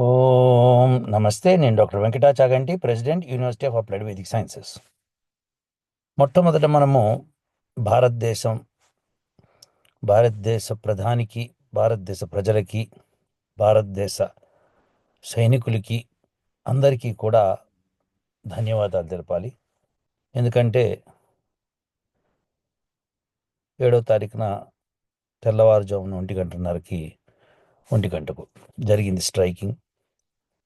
ఓం నమస్తే నేను doctor Venkata Chaganti president university of applied Vedic sciences. మొట్టమొదట మనము భారతదేశం భారతదేశ ప్రధానికి భారతదేశ ప్రజలకి భారతదేశ సైనికులకి అందరికీ కూడా ధన్యవాదాలు తెలపాలి. ఎందుకంటే ఏడో తారీఖున తెల్లవారుజామున ఒంటి గంటన్నరకి ఒంటి గంటకు జరిగింది స్ట్రైకింగ్.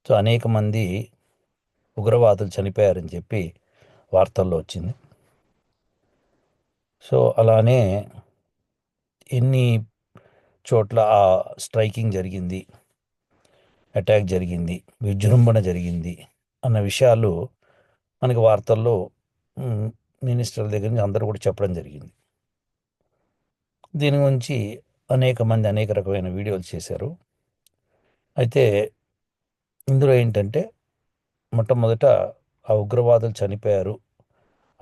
సో అనేక మంది ఉగ్రవాదులు చనిపోయారని చెప్పి వార్తల్లో వచ్చింది. సో అలానే ఎన్ని చోట్ల ఆ స్ట్రైకింగ్ జరిగింది అటాక్ జరిగింది విజృంభణ జరిగింది అన్న విషయాలు మనకి వార్తల్లో మినిస్టర్ల దగ్గర నుంచి అందరూ కూడా చెప్పడం జరిగింది. దీని గురించి అనేక మంది అనేక రకమైన వీడియోలు చేశారు. అయితే ఇందులో ఏంటంటే మొట్టమొదట ఆ ఉగ్రవాదులు చనిపోయారు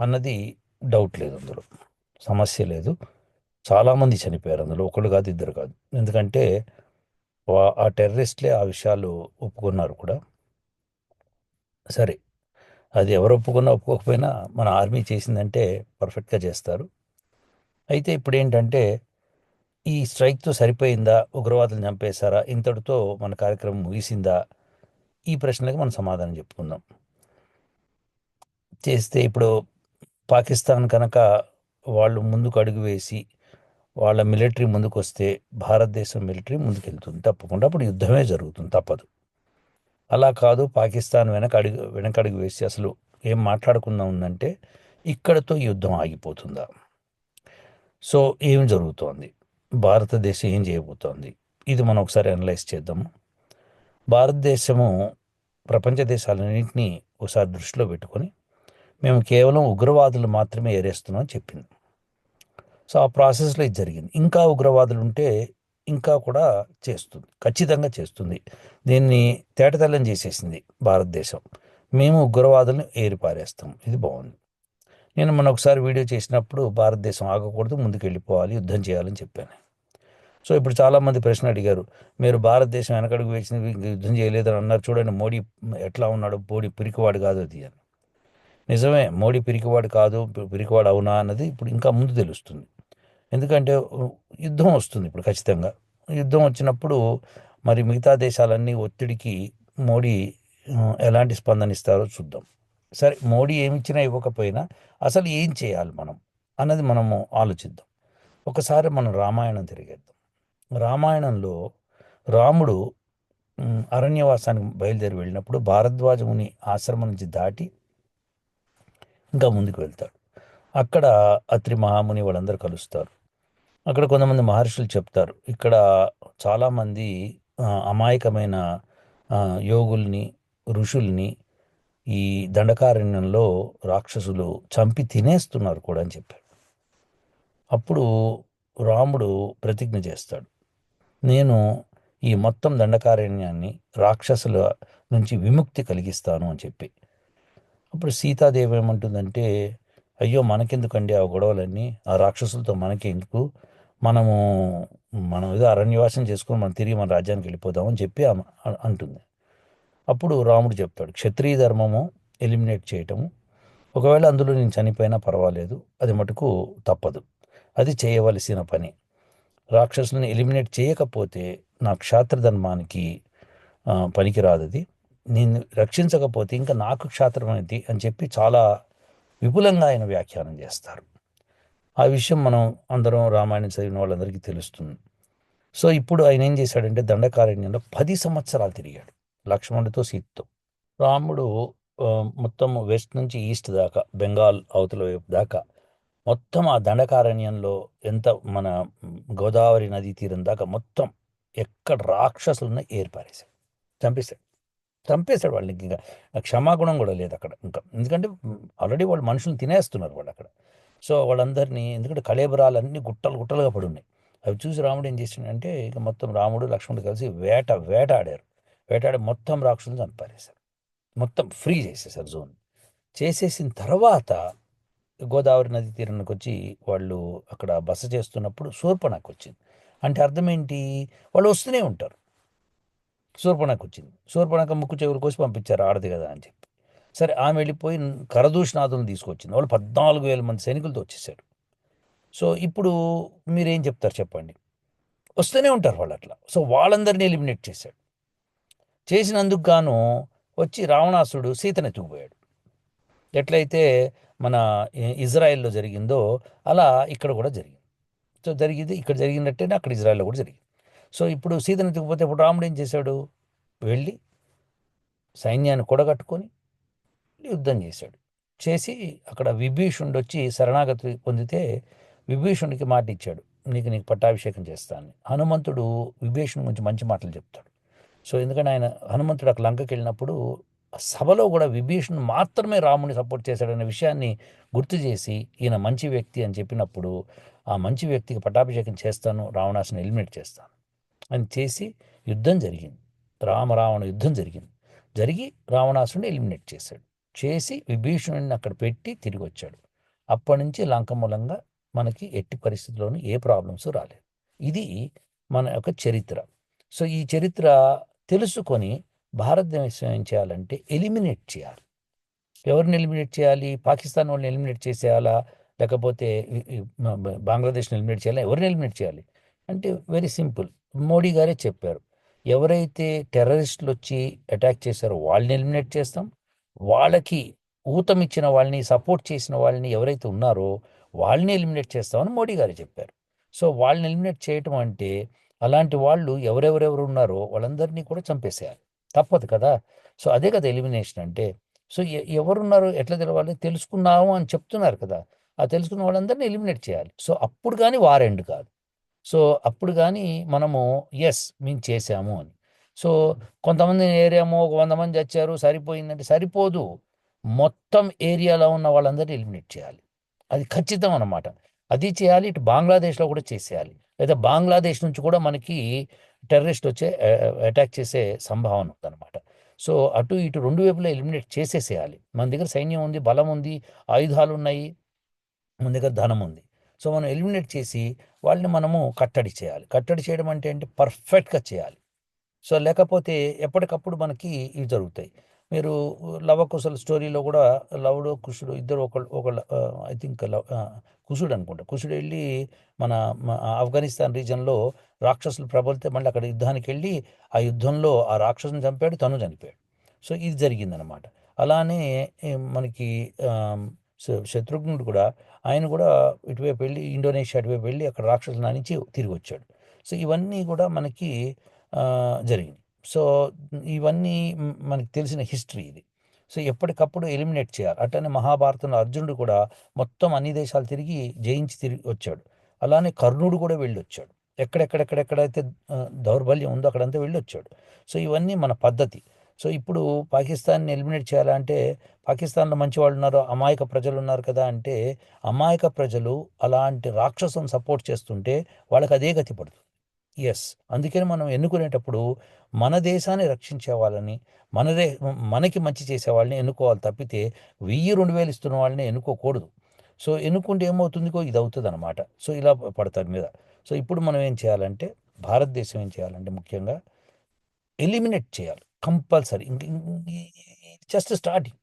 అన్నది డౌట్ లేదు అందులో. సమస్య లేదు. చాలామంది చనిపోయారు అందులో. ఒకళ్ళు కాదు ఇద్దరు కాదు. ఎందుకంటే వా- ఆ టెర్రరిస్ట్లే ఆ విషయాలు ఒప్పుకున్నారు కూడా. సరే అది ఎవరు ఒప్పుకున్నా ఒప్పుకోకపోయినా మన ఆర్మీ చేసిందంటే పర్ఫెక్ట్గా చేస్తారు. అయితే ఇప్పుడు ఏంటంటే ఈ స్ట్రైక్తో సరిపోయిందా? ఉగ్రవాదులు చంపేశారా? ఇంతటితో మన కార్యక్రమం ముగిసిందా? ఈ ప్రశ్నలకు మనం సమాధానం చెప్పుకుందాం. చేస్తే ఇప్పుడు పాకిస్తాన్ కనుక వాళ్ళు ముందుకు అడుగు వేసి వాళ్ళ మిలిటరీ ముందుకు వస్తే భారతదేశం మిలిటరీ ముందుకెళ్తుంది. తప్పకుండా అప్పుడు యుద్ధమే జరుగుతుంది. తప్పదు. అలా కాదు పాకిస్తాన్ వెనక అడుగు వెనక అడుగు వేసి అసలు ఏం మాట్లాడకుండా ఉందంటే ఇక్కడతో యుద్ధం ఆగిపోతుందా? సో ఏం జరుగుతోంది? భారతదేశం ఏం చేయబోతోంది? ఇది మనం ఒకసారి అనలైజ్ చేద్దాము భారతదేశము ప్రపంచ దేశాలన్నింటినీ ఒకసారి దృష్టిలో పెట్టుకొని మేము కేవలం ఉగ్రవాదులు మాత్రమే ఏరేస్తున్నామని చెప్పింది. సో ఆ ప్రాసెస్లో ఇది జరిగింది. ఇంకా ఉగ్రవాదులు ఉంటే ఇంకా కూడా చేస్తుంది. ఖచ్చితంగా చేస్తుంది. దీన్ని తేటతెల్లం చేసేసింది భారతదేశం. మేము ఉగ్రవాదులను ఏరిపారేస్తాం. ఇది బాగుంది. నేను మొన్న ఒకసారి వీడియో చేసినప్పుడు భారతదేశం ఆగకూడదు ముందుకు వెళ్ళిపోవాలి యుద్ధం చేయాలని చెప్పాను. సో ఇప్పుడు చాలామంది ప్రశ్న అడిగారు మీరు భారతదేశం వెనకడుగు వేసి యుద్ధం చేయలేదని అన్నారు. చూడండి మోడీ ఎట్లా ఉన్నాడు? మోడీ పిరికివాడు కాదు అది అని. నిజమే మోడీ పిరికివాడు కాదు పిరికివాడు అవునా అన్నది ఇప్పుడు ఇంకా ముందు తెలుస్తుంది. ఎందుకంటే యుద్ధం వస్తుంది ఇప్పుడు ఖచ్చితంగా. యుద్ధం వచ్చినప్పుడు మరి మిగతా దేశాలన్నీ ఒత్తిడికి మోడీ ఎలాంటి స్పందన ఇస్తారో చూద్దాం. సరే మోడీ ఏమిచ్చినా ఇవ్వకపోయినా అసలు ఏం చేయాలి మనం అన్నది మనము ఆలోచిద్దాం. ఒకసారి మనం రామాయణం తిరిగేద్దాం. రామాయణంలో రాముడు అరణ్యవాసానికి బయలుదేరి వెళ్ళినప్పుడు భారద్వాజ ముని ఆశ్రమం నుంచి దాటి ఇంకా ముందుకు వెళ్తాడు. అక్కడ అత్రి మహాముని వాళ్ళందరూ కలుస్తారు. అక్కడ కొంతమంది మహర్షులు చెప్తారు. ఇక్కడ చాలామంది అమాయకమైన యోగుల్ని ఋషుల్ని ఈ దండకారణ్యంలో రాక్షసులు చంపి తినేస్తున్నారు కూడా అని చెప్పాడు. అప్పుడు రాముడు ప్రతిజ్ఞ చేస్తాడు. నేను ఈ మొత్తం దండకారణ్యాన్ని రాక్షసుల నుంచి విముక్తి కలిగిస్తాను అని చెప్పి. అప్పుడు సీతాదేవి ఏమంటుందంటే అయ్యో మనకెందుకండి ఆ గొడవలన్నీ? ఆ రాక్షసులతో మనకెందుకు? మనము మనం ఏదో అరణ్యవాసం చేసుకుని మనం తిరిగి మన రాజ్యానికి వెళ్ళిపోదాం అని చెప్పి అంటుంది. అప్పుడు రాముడు చెప్తాడు క్షత్రియ ధర్మము ఎలిమినేట్ చేయటము. ఒకవేళ అందులో నేను చనిపోయినా పర్వాలేదు అది మటుకు తప్పదు. అది చేయవలసిన పని. రాక్షసులను ఎలిమినేట్ చేయకపోతే నా క్షాత్రధర్మానికి పనికిరాదది. పనికిరాదు అది నేను రక్షించకపోతే ఇంకా నాకు క్షాత్రం అనేది అని చెప్పి చాలా విపులంగా ఆయన వ్యాఖ్యానం చేస్తారు. ఆ విషయం మనం అందరం రామాయణం చదివిన వాళ్ళందరికీ తెలుస్తుంది. సో ఇప్పుడు ఆయన ఏం చేశాడంటే దండకారణ్యంలో పది సంవత్సరాలు తిరిగాడు. లక్ష్మణుడితో సీతతో. రాముడు మొత్తం వెస్ట్ నుంచి ఈస్ట్ దాకా బెంగాల్ అవతల వైపు దాకా మొత్తం ఆ దండకారణ్యంలో ఎంత మన గోదావరి నదీ తీరం దాకా మొత్తం ఎక్కడ రాక్షసులున్న ఏర్పారేశాడు. చంపేశాడు. చంపేశాడు వాళ్ళకి ఇంకా. క్షమాగుణం కూడా లేదు అక్కడ ఇంకా. ఎందుకంటే ఆల్రెడీ వాళ్ళు మనుషులు తినేస్తున్నారు వాళ్ళు అక్కడ. సో వాళ్ళందరినీ ఎందుకంటే కళేబరాలన్నీ గుట్టలు గుట్టలుగా పడి ఉన్నాయి అవి చూసి రాముడు ఏం చేసిండంటే ఇక మొత్తం రాముడు లక్ష్మణుడు కలిసి వేట వేటాడారు. వేటాడి మొత్తం రాక్షసులు చంపారేశారు మొత్తం ఫ్రీ చేసేసారు జోన్ చేసేసిన తర్వాత గోదావరి నది తీరానికి వచ్చి వాళ్ళు అక్కడ బస చేస్తున్నప్పుడు శూర్పణకు వచ్చింది అంటే అర్థం ఏంటి వాళ్ళు వస్తూనే ఉంటారు. శూర్పణకు వచ్చింది శూర్పణక ముక్కు చెవులు కోసి పంపించారు ఆడది కదా అని చెప్పి. సరే ఆమె వెళ్ళిపోయి కరదూషణాదులను తీసుకొచ్చింది. వాళ్ళు పద్నాలుగు వేల మంది సైనికులతో వచ్చేసారు సో ఇప్పుడు మీరేం చెప్తారు చెప్పండి? వస్తూనే ఉంటారు వాళ్ళు అట్లా. సో వాళ్ళందరినీ ఎలిమినేట్ చేశాడు. చేసినందుకు గాను వచ్చి రావణాసుడు సీతను ఎత్తుకుపోయాడు. ఎట్లయితే మన ఇజ్రాయెల్లో జరిగిందో అలా ఇక్కడ కూడా జరిగింది. సో జరిగింది ఇక్కడ జరిగినట్టేనే అక్కడ ఇజ్రాయెల్లో కూడా జరిగింది. సో ఇప్పుడు సీతను ఎత్తుకుపోతే ఇప్పుడు రాముడు ఏం చేశాడు? వెళ్ళి సైన్యాన్ని కూడగట్టుకొని యుద్ధం చేశాడు. చేసి అక్కడ విభీషణుడు వచ్చి శరణాగతి పొందితే విభీషణుడికి మాట ఇచ్చాడు. నీకు నీకు పట్టాభిషేకం చేస్తాను హనుమంతుడు విభీషణుడి గురించి మంచి మాటలు చెప్తాడు. సో ఎందుకంటే ఆయన హనుమంతుడు అక్కడ లంకకి వెళ్ళినప్పుడు సభలో కూడా విభీషణ్ మాత్రమే రాముని సపోర్ట్ చేశాడనే విషయాన్ని గుర్తు చేసి ఈయన మంచి వ్యక్తి అని చెప్పినప్పుడు ఆ మంచి వ్యక్తికి పట్టాభిషేకం చేస్తాను రావణాసుని ఎలిమినేట్ చేస్తాను అని చేసి యుద్ధం జరిగింది. రామరావణ యుద్ధం జరిగింది. జరిగి రావణాసుని ఎలిమినేట్ చేశాడు. చేసి విభీషణుడిని అక్కడ పెట్టి తిరిగి వచ్చాడు. అప్పటి నుంచి లంక మూలంగా మనకి ఎట్టి పరిస్థితుల్లోనూ ఏ ప్రాబ్లమ్స్ రాలేదు. ఇది మన యొక్క చరిత్ర. సో ఈ చరిత్ర తెలుసుకొని భారతదేశం ఏం చేయాలంటే ఎలిమినేట్ చేయాలి. ఎవరిని ఎలిమినేట్ చేయాలి? పాకిస్తాన్ వాళ్ళని ఎలిమినేట్ చేసేయాలా? లేకపోతే బంగ్లాదేశ్ని ఎలిమినేట్ చేయాలా? ఎవరిని ఎలిమినేట్ చేయాలి? అంటే వెరీ సింపుల్. మోడీ గారే చెప్పారు. ఎవరైతే టెర్రరిస్టులు వచ్చి అటాక్ చేశారో వాళ్ళని ఎలిమినేట్ చేస్తాం. వాళ్ళకి ఊతమిచ్చిన వాళ్ళని సపోర్ట్ చేసిన వాళ్ళని ఎవరైతే ఉన్నారో వాళ్ళని ఎలిమినేట్ చేస్తామని మోడీ గారు చెప్పారు. సో వాళ్ళని ఎలిమినేట్ చేయటం అంటే అలాంటి వాళ్ళు ఎవరెవరెవరు ఉన్నారో వాళ్ళందరినీ కూడా చంపేసేయాలి. తప్పదు కదా. సో అదే కదా ఎలిమినేషన్ అంటే. సో ఎ- ఎట్లా తెలవాలి? తెలుసుకున్నాము అని చెప్తున్నారు కదా. ఆ తెలుసుకున్న వాళ్ళందరినీ ఎలిమినేట్ చేయాలి. సో అప్పుడు కానీ వారెండ్ కాదు. సో అప్పుడు కానీ మనము ఎస్ మేము చేసాము అని. సో కొంతమంది ఏరియామో ఒక వంద మంది వచ్చారు సరిపోయిందంటే సరిపోదు. మొత్తం ఏరియాలో ఉన్న వాళ్ళందరినీ ఎలిమినేట్ చేయాలి. అది ఖచ్చితం అన్నమాట. అది చేయాలి ఇటు బంగ్లాదేశ్లో కూడా చేసేయాలి. లేదా బంగ్లాదేశ్ నుంచి కూడా మనకి టెర్రరిస్ట్ వచ్చే అటాక్ చేసే సంభావన ఉందన్నమాట. సో అటు ఇటు రెండు వైపులా ఎలిమినేట్ చేసేసేయాలి. మన దగ్గర సైన్యం ఉంది బలం ఉంది ఆయుధాలు ఉన్నాయి మన దగ్గర ధనం ఉంది. సో మనం ఎలిమినేట్ చేసి వాళ్ళని మనము కట్టడి చేయాలి. కట్టడి చేయడం అంటే ఏంటి? పర్ఫెక్ట్గా చేయాలి. సో లేకపోతే ఎప్పటికప్పుడు మనకి ఇవి జరుగుతాయి. మీరు లవకుశల స్టోరీలో కూడా లవుడు కుషుడు ఇద్దరు ఒకళ్ళు ఒకళ్ళు ఐ థింక్ లవ్ కుషుడు అనుకుంటా. కుషుడు వెళ్ళి మన ఆఫ్ఘనిస్తాన్ రీజన్లో రాక్షసులు ప్రబలితే మళ్ళీ అక్కడ యుద్ధానికి వెళ్ళి ఆ యుద్ధంలో ఆ రాక్షసుని చంపాడు తను చనిపోయాడు. సో ఇది జరిగిందనమాట అలానే మనకి శత్రుఘ్నుడు కూడా ఆయన కూడా ఇటువైపు వెళ్ళి ఇండోనేషియా అటువైపు వెళ్ళి అక్కడ రాక్షసులు నానించి తిరిగి వచ్చాడు సో ఇవన్నీ కూడా మనకి జరిగింది సో ఇవన్నీ మనకు మనకి తెలిసిన హిస్టరీ ఇది. సో ఎప్పటికప్పుడు ఎలిమినేట్ చేయాలి. అట్లనే మహాభారతంలో అర్జునుడు కూడా మొత్తం అన్ని దేశాలు తిరిగి జయించి తిరిగి వచ్చాడు. అలానే కర్ణుడు కూడా వెళ్ళి వచ్చాడు ఎక్కడెక్కడెక్కడెక్కడైతే దౌర్బల్యం ఉందో అక్కడంతా వెళ్ళి వచ్చాడు సో ఇవన్నీ మన పద్ధతి. సో ఇప్పుడు పాకిస్తాన్ని ఎలిమినేట్ చేయాలంటే పాకిస్తాన్లో మంచి వాళ్ళు ఉన్నారు అమాయక ప్రజలు ఉన్నారు కదా అంటే అమాయక ప్రజలు అలాంటి రాక్షసం సపోర్ట్ చేస్తుంటే వాళ్ళకి అదే గతి పడుతుంది. ఎస్ అందుకని మనం ఎన్నుకునేటప్పుడు మన దేశాన్ని రక్షించే వాళ్ళని మనదే మనకి మంచి చేసే వాళ్ళని ఎన్నుకోవాలి తప్పితే వెయ్యి రెండు వేలు ఇస్తున్న వాళ్ళని ఎన్నుకోకూడదు. సో ఎన్నుకుంటే ఏమవుతుందికో ఇది అవుతుంది అనమాట సో ఇలా పడతారు మీద. సో ఇప్పుడు మనం ఏం చేయాలంటే భారతదేశం ఏం చేయాలంటే ముఖ్యంగా ఎలిమినేట్ చేయాలి. Compulsory. Just starting.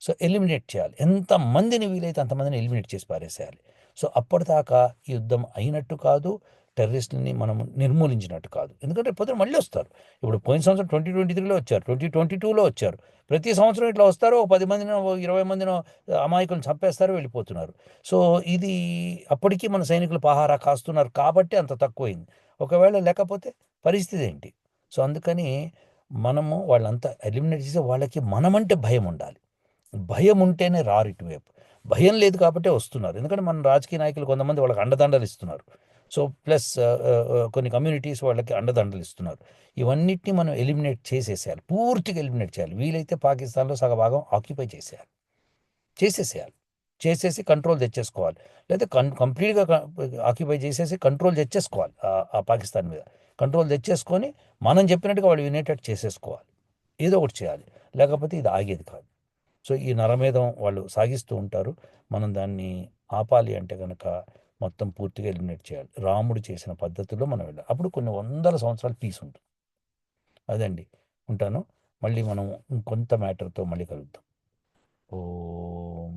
So eliminate చేయాలి. ఎంత మందిని వీలైతే అంతమందిని ఎలిమినేట్ చేసి పారేసేయాలి. సో అప్పటిదాకా యుద్ధం అయినట్టు కాదు. టెర్రరిస్టులని మనం నిర్మూలించినట్టు కాదు. ఎందుకంటే పొద్దున మళ్ళీ వస్తారు. ఇప్పుడు పోయిన సంవత్సరం ట్వంటీ ట్వంటీ త్రీలో వచ్చారు. ట్వంటీ ట్వంటీ టూలో వచ్చారు. ప్రతి సంవత్సరం ఇట్లా వస్తారు పది మందినో ఓ ఇరవై మందినో అమాయకులను చంపేస్తారు వెళ్ళిపోతున్నారు. సో ఇది అప్పటికీ మన సైనికులు పహారా కాస్తున్నారు కాబట్టి అంత తక్కువైంది. ఒకవేళ లేకపోతే పరిస్థితి ఏంటి? సో అందుకని మనము వాళ్ళంతా ఎలిమినేట్ చేసి వాళ్ళకి మనమంటే భయం ఉండాలి. భయం ఉంటేనే రారు ఇటువైపు. భయం లేదు కాబట్టే వస్తున్నారు. ఎందుకంటే మన రాజకీయ నాయకులు కొంతమంది వాళ్ళకి అండదండలు ఇస్తున్నారు. సో ప్లస్ కొన్ని కమ్యూనిటీస్ వాళ్ళకి అండదండలు ఇస్తున్నారు. ఇవన్నిటిని మనం ఎలిమినేట్ చేసేసేయాలి. పూర్తిగా ఎలిమినేట్ చేయాలి. వీలైతే పాకిస్తాన్లో సగభాగం ఆక్యుపై చేసేయాలి. చేసేసేయాలి. చేసేసి కంట్రోల్ తెచ్చేసుకోవాలి. లేదా కన్ కంప్లీట్గా ఆక్యుపై చేసేసి కంట్రోల్ తెచ్చేసుకోవాలి ఆ- పాకిస్తాన్ మీద. కంట్రోల్ తెచ్చేసుకొని మనం చెప్పినట్టుగా వాళ్ళు వినేటట్టు చేసేసుకోవాలి. ఏదో ఒకటి చేయాలి. లేకపోతే ఇది ఆగేది కాదు. సో ఈ నరమేధం వాళ్ళు సాగిస్తూ ఉంటారు. మనం దాన్ని ఆపాలి అంటే కనుక మొత్తం పూర్తిగా ఎలిమినేట్ చేయాలి. రాముడు చేసిన పద్ధతిలో మనం వెళ్ళాలి. అప్పుడు కొన్ని వందల సంవత్సరాలు పీస్ ఉంటుంది. అదండి. ఉంటాను. మళ్ళీ మనం ఇంకొంత మ్యాటర్తో మళ్ళీ కలుద్దాం. ఓ